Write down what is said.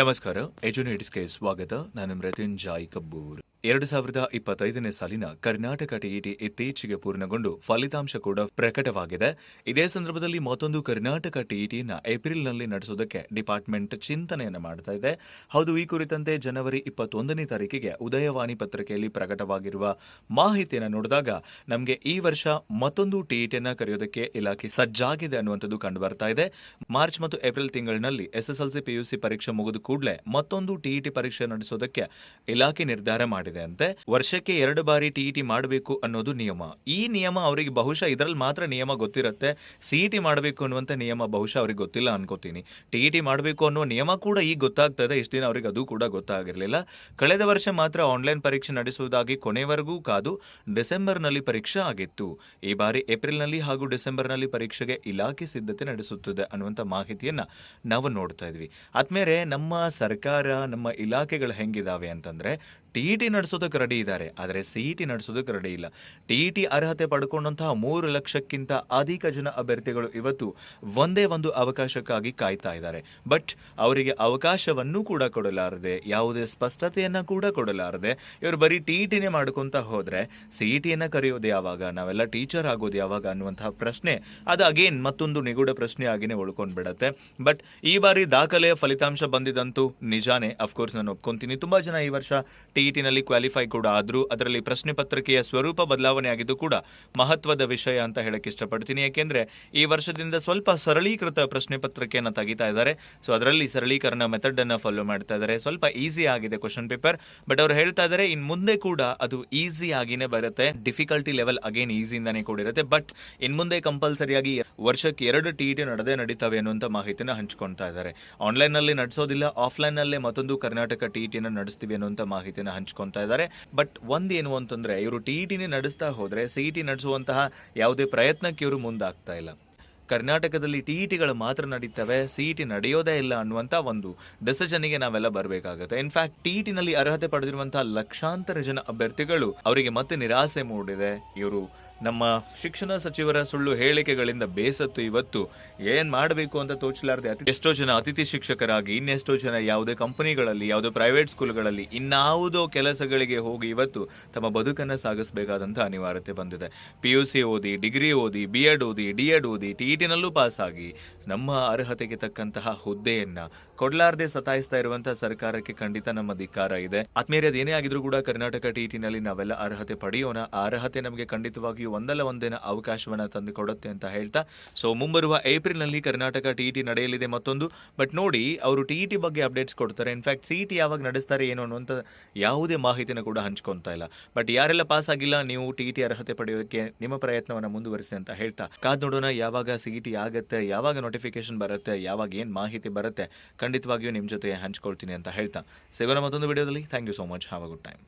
ನಮಸ್ಕಾರ ಎಜುನೇಟಿಸ್ಗೆ ಸ್ವಾಗತ. ನಾನು ಮೃತ್ಯುಂಜಾಯ್ ಕಬ್ಬೂರ್. ಎರಡು ಸಾವಿರದ ಇಪ್ಪತ್ತೈದನೇ ಸಾಲಿನ ಕರ್ನಾಟಕ ಟಿಇಟಿ ಇತ್ತೀಚೆಗೆ ಪೂರ್ಣಗೊಂಡು ಫಲಿತಾಂಶ ಕೂಡ ಪ್ರಕಟವಾಗಿದೆ. ಇದೇ ಸಂದರ್ಭದಲ್ಲಿ ಮತ್ತೊಂದು ಕರ್ನಾಟಕ ಟಿಇಟಿಯನ್ನು ಏಪ್ರಿಲ್ನಲ್ಲಿ ನಡೆಸೋದಕ್ಕೆ ಡಿಪಾರ್ಟ್ಮೆಂಟ್ ಚಿಂತನೆಯನ್ನು ಮಾಡ್ತಾ ಇದೆ. ಹೌದು, ಈ ಕುರಿತಂತೆ ಜನವರಿ ಇಪ್ಪತ್ತೊಂದನೇ ತಾರೀಕಿಗೆ ಉದಯವಾಣಿ ಪತ್ರಿಕೆಯಲ್ಲಿ ಪ್ರಕಟವಾಗಿರುವ ಮಾಹಿತಿಯನ್ನು ನೋಡಿದಾಗ ನಮಗೆ ಈ ವರ್ಷ ಮತ್ತೊಂದು ಟಿಇಟಿಯನ್ನು ಕರೆಯೋದಕ್ಕೆ ಇಲಾಖೆ ಸಜ್ಜಾಗಿದೆ ಅನ್ನುವಂಥದ್ದು ಕಂಡು ಬರ್ತಾ ಇದೆ. ಮಾರ್ಚ್ ಮತ್ತು ಏಪ್ರಿಲ್ ತಿಂಗಳಿನಲ್ಲಿ ಎಸ್ಎಸ್ಎಲ್ಸಿ ಪಿಯುಸಿ ಪರೀಕ್ಷೆ ಮುಗಿದ ಕೂಡಲೇ ಮತ್ತೊಂದು ಟಿಇಟಿ ಪರೀಕ್ಷೆ ನಡೆಸೋದಕ್ಕೆ ಇಲಾಖೆ ನಿರ್ಧಾರ ಮಾಡಿದೆ. ಅಂತೆ. ವರ್ಷಕ್ಕೆ ಎರಡು ಬಾರಿ ಟಿಇಟಿ ಮಾಡಬೇಕು ಅನ್ನೋದು ನಿಯಮ. ಈ ನಿಯಮ ಅವರಿಗೆ ಬಹುಶಃ ಇದರಲ್ಲಿ ಮಾತ್ರ ನಿಯಮ ಗೊತ್ತಿರುತ್ತೆ. ಸಿಇಟಿ ಮಾಡಬೇಕು ಅನ್ನುವಂಥ ನಿಯಮ ಬಹುಶಃ ಅವ್ರಿಗೆ ಗೊತ್ತಿಲ್ಲ ಅನ್ಕೋತೀನಿ. ಟಿಇಟಿ ಮಾಡಬೇಕು ಅನ್ನೋ ನಿಯಮ ಕೂಡ ಈಗ ಗೊತ್ತಾಗ್ತದೆ. ಇಷ್ಟು ದಿನ ಅವ್ರಿಗೆ ಅದು ಕೂಡ ಗೊತ್ತಾಗಿರಲಿಲ್ಲ. ಕಳೆದ ವರ್ಷ ಮಾತ್ರ ಆನ್ಲೈನ್ ಪರೀಕ್ಷೆ ನಡೆಸುವುದಾಗಿ ಕೊನೆವರೆಗೂ ಕಾದು ಡಿಸೆಂಬರ್ನಲ್ಲಿ ಪರೀಕ್ಷೆ ಆಗಿತ್ತು. ಈ ಬಾರಿ ಏಪ್ರಿಲ್ನಲ್ಲಿ ಹಾಗೂ ಡಿಸೆಂಬರ್ನಲ್ಲಿ ಪರೀಕ್ಷೆಗೆ ಇಲಾಖೆ ಸಿದ್ಧತೆ ನಡೆಸುತ್ತದೆ ಅನ್ನುವಂಥ ಮಾಹಿತಿಯನ್ನ ನಾವು ನೋಡ್ತಾ ಇದ್ವಿ. ಆದ್ಮೇಲೆ ನಮ್ಮ ಸರ್ಕಾರ, ನಮ್ಮ ಇಲಾಖೆಗಳು ಹೆಂಗಿದಾವೆ ಅಂತಂದ್ರೆ ಟಿಇಟಿ ನಡೆಸೋದಕ್ಕೆ ರೆಡಿ ಇದ್ದಾರೆ, ಆದರೆ ಸಿ ಇ ಟಿ ನಡೆಸೋದಕ್ಕೆ ರೆಡಿ ಇಲ್ಲ. ಟಿ ಅರ್ಹತೆ ಪಡ್ಕೊಂಡಂತಹ ಮೂರು ಲಕ್ಷಕ್ಕಿಂತ ಅಧಿಕ ಜನ ಅಭ್ಯರ್ಥಿಗಳು ಇವತ್ತು ಒಂದೇ ಒಂದು ಅವಕಾಶಕ್ಕಾಗಿ ಕಾಯ್ತಾ ಇದ್ದಾರೆ. ಬಟ್ ಅವರಿಗೆ ಅವಕಾಶವನ್ನು ಕೂಡ ಕೊಡಲಾರದೆ, ಯಾವುದೇ ಸ್ಪಷ್ಟತೆಯನ್ನು ಕೂಡ ಕೊಡಲಾರದೆ, ಇವರು ಬರೀ ಟಿ ಇ ಟಿನೇ ಮಾಡ್ಕೊತಾ ಹೋದರೆ ಸಿ ಇ ಟಿಯನ್ನು ಕರೆಯೋದು ಯಾವಾಗ, ನಾವೆಲ್ಲ ಟೀಚರ್ ಆಗೋದು ಯಾವಾಗ ಅನ್ನುವಂತಹ ಪ್ರಶ್ನೆ, ಅದು ಅಗೇನ್ ಮತ್ತೊಂದು ನಿಗೂಢ ಪ್ರಶ್ನೆ ಆಗಿನೇ ಉಳ್ಕೊಂಡ್ಬಿಡತ್ತೆ. ಬಟ್ ಈ ಬಾರಿ ದಾಖಲೆಯ ಫಲಿತಾಂಶ ಬಂದಿದ್ದಂತೂ ನಿಜಾನೇ ಅಫ್ಕೋರ್ಸ್ ನಾನು ಒಪ್ಕೊಂತೀನಿ. ತುಂಬ ಜನ ಈ ವರ್ಷ ಟಿಇಟಿನಲ್ಲಿ ಕ್ವಾಲಿಫೈ ಕೂಡ ಆದರೂ ಅದರಲ್ಲಿ ಪ್ರಶ್ನೆ ಪತ್ರಿಕೆಯ ಸ್ವರೂಪ ಬದಲಾವಣೆ ಆಗಿದ್ದು ಕೂಡ ಮಹತ್ವದ ವಿಷಯ ಅಂತ ಹೇಳಕ್ಕೆ ಇಷ್ಟಪಡ್ತೀನಿ. ಯಾಕೆಂದ್ರೆ ಈ ವರ್ಷದಿಂದ ಸ್ವಲ್ಪ ಸರಳೀಕೃತ ಪ್ರಶ್ನೆ ಪತ್ರಿಕೆಯನ್ನು ತೆಗಿತಾ ಇದ್ದಾರೆ. ಸೊ ಅದರಲ್ಲಿ ಸರಳೀಕರಣ ಮೆಥಡ್ ಅನ್ನು ಫಾಲೋ ಮಾಡ್ತಾ ಇದ್ದಾರೆ. ಸ್ವಲ್ಪ ಈಸಿ ಆಗಿದೆ ಕ್ವಶನ್ ಪೇಪರ್ ಬಟ್ ಅವ್ರು ಹೇಳ್ತಾ ಇದ್ದಾರೆ, ಇನ್ ಮುಂದೆ ಕೂಡ ಅದು ಈಸಿ ಆಗಿನೇ ಬರುತ್ತೆ. ಡಿಫಿಕಲ್ಟಿ ಲೆವೆಲ್ ಅಗೇನ್ ಈಸಿಯಿಂದಾನೇ ಕೂಡಿರುತ್ತೆ. ಬಟ್ ಇನ್ ಮುಂದೆ ಕಂಪಲ್ಸರಿಯಾಗಿ ವರ್ಷಕ್ಕೆ ಎರಡು ಟಿ ಟಿ ನಡೆದೇ ನಡೀತವೆ ಅನ್ನುವಂಥ ಮಾಹಿತಿನ ಹಂಚ್ಕೊಳ್ತಾ ಇದ್ದಾರೆ. ಆನ್ಲೈನ್ನಲ್ಲಿ ನಡೆಸೋದಿಲ್ಲ ಆಫ್ಲೈನ್ ನಲ್ಲೇ ಮತ್ತೊಂದು ಕರ್ನಾಟಕ ಟಿ ಟಿಇಟಿನ ನಡೆಸ್ತೀವಿ ಅನ್ನುವಂಥ ಮಾಹಿತಿನ ಹಂಚ್ಕೊಳ್ತಾ ಇದ್ದಾರೆ. ಬಟ್ ಒಂದೇನು ಅಂತಂದ್ರೆ, ಇವರು ಟಿಇಟಿನೇ ನಡೆಸ್ತಾ ಹೋದ್ರೆ ಸಿಇಟಿ ನಡೆಸುವಂತಹ ಯಾವುದೇ ಪ್ರಯತ್ನಕ್ಕೆ ಇವರು ಮುಂದಾಗ್ತಾ ಇಲ್ಲ. ಕರ್ನಾಟಕದಲ್ಲಿ ಟಿಇಟಿಗಳು ಮಾತ್ರ ನಡೀತವೆ ಸಿಇಟಿ ನಡೆಯೋದೇ ಇಲ್ಲ ಅನ್ನುವಂಥ ಒಂದು ಡಿಸಿಷನ್ಗೆ ನಾವೆಲ್ಲ ಬರಬೇಕಾಗುತ್ತೆ. ಇನ್ಫ್ಯಾಕ್ಟ್ ಟಿಇಟಿನಲ್ಲಿ ಅರ್ಹತೆ ಪಡೆದಿರುವಂತಹ ಲಕ್ಷಾಂತರ ಜನ ಅಭ್ಯರ್ಥಿಗಳು, ಅವರಿಗೆ ಮತ್ತೆ ನಿರಾಸೆ ಮೂಡಿದೆ. ಇವರು ನಮ್ಮ ಶಿಕ್ಷಣ ಸಚಿವರ ಸುಳ್ಳು ಹೇಳಿಕೆಗಳಿಂದ ಬೇಸತ್ತು ಇವತ್ತು. ಏನ್ ಮಾಡಬೇಕು ಅಂತ ತೋಚಲಾರದೆ ಎಷ್ಟೋ ಜನ ಅತಿಥಿ ಶಿಕ್ಷಕರಾಗಿ, ಇನ್ನೆಷ್ಟೋ ಜನ ಯಾವುದೇ ಕಂಪನಿಗಳಲ್ಲಿ, ಯಾವುದೇ ಪ್ರೈವೇಟ್ ಸ್ಕೂಲ್ಗಳಲ್ಲಿ ಇನ್ನಾವುದೋ ಕೆಲಸಗಳಿಗೆ ಹೋಗಿ ಇವತ್ತು ತಮ್ಮ ಬದುಕನ್ನ ಸಾಗಿಸಬೇಕಾದಂತ ಅನಿವಾರ್ಯತೆ ಬಂದಿದೆ. ಪಿ ಯು ಸಿ ಓದಿ, ಡಿಗ್ರಿ ಓದಿ ಬಿ ಎಡ್ ಓದಿ ಡಿ ಎಡ್ ಓದಿ ಟಿಇಟಿನಲ್ಲೂ ಪಾಸ್ ಆಗಿ ನಮ್ಮ ಅರ್ಹತೆಗೆ ತಕ್ಕಂತಹ ಹುದ್ದೆಯನ್ನ ಕೊಡಲಾರದೆ ಸತಾಯಿಸ್ತಾ ಇರುವಂತಹ ಸರ್ಕಾರಕ್ಕೆ ಖಂಡಿತ ನಮ್ಮ ಧಿಕ್ಕಾರ ಇದೆ. ಆತ್ಮೀಯರೇ ಏನೇ ಆಗಿದ್ರು ಕೂಡ ಕರ್ನಾಟಕ ಟಿ ಟಿನಲ್ಲಿ ನಾವೆಲ್ಲ ಅರ್ಹತೆ ಪಡೆಯೋಣ. ಅರ್ಹತೆ ನಮಗೆ ಖಂಡಿತವಾಗಿಯೂ ಒಂದಲ್ಲ ಒಂದಿನ ಅವಕಾಶವನ್ನ ತಂದುಕೊಡುತ್ತೆ ಅಂತ ಹೇಳ್ತಾ. ಸೊ ಮುಂಬರುವ ಏಪ್ರಿಲ್ನಲ್ಲಿ ಕರ್ನಾಟಕ ಟಿಇಟಿ ನಡೆಯಲಿದೆ ಮತ್ತೊಂದು. ಬಟ್ ನೋಡಿ, ಅವರು ಟಿಇಟಿ ಬಗ್ಗೆ ಅಪ್ಡೇಟ್ಸ್ ಕೊಡ್ತಾರೆ. ಇನ್ಫ್ಯಾಕ್ಟ್ ಸಿಇಟಿ ಯಾವಾಗ ನಡೆಸ್ತಾರೆ ಏನು ಅನ್ನುವಂಥ ಯಾವುದೇ ಮಾಹಿತಿನ ಕೂಡ ಹಂಚ್ಕೊತಾ ಇಲ್ಲ. ಬಟ್ ಯಾರೆಲ್ಲ ಪಾಸ್ ಆಗಿಲ್ಲ, ನೀವು ಟಿಇಟಿ ಅರ್ಹತೆ ಪಡೆಯೋದಕ್ಕೆ ನಿಮ್ಮ ಪ್ರಯತ್ನವನ್ನ ಮುಂದುವರಿಸಿ ಅಂತ ಹೇಳ್ತಾ. ಕಾದ್ ನೋಡೋಣ, ಯಾವಾಗ ಸಿಇಟಿ ಆಗುತ್ತೆ, ಯಾವಾಗ ನೋಟಿಫಿಕೇಶನ್ ಬರುತ್ತೆ, ಯಾವಾಗ ಏನ್ ಮಾಹಿತಿ ಬರುತ್ತೆ, ಖಂಡಿತವಾಗಿಯೂ ನಿಮ್ಮ ಜೊತೆ ಹಂಚ್ಕೊಳ್ತೀನಿ ಅಂತ ಹೇಳ್ತಾ. ಸಿಗೋಣ ಮತ್ತೊಂದು ವಿಡಿಯೋದಲ್ಲಿ thank you so much have a good time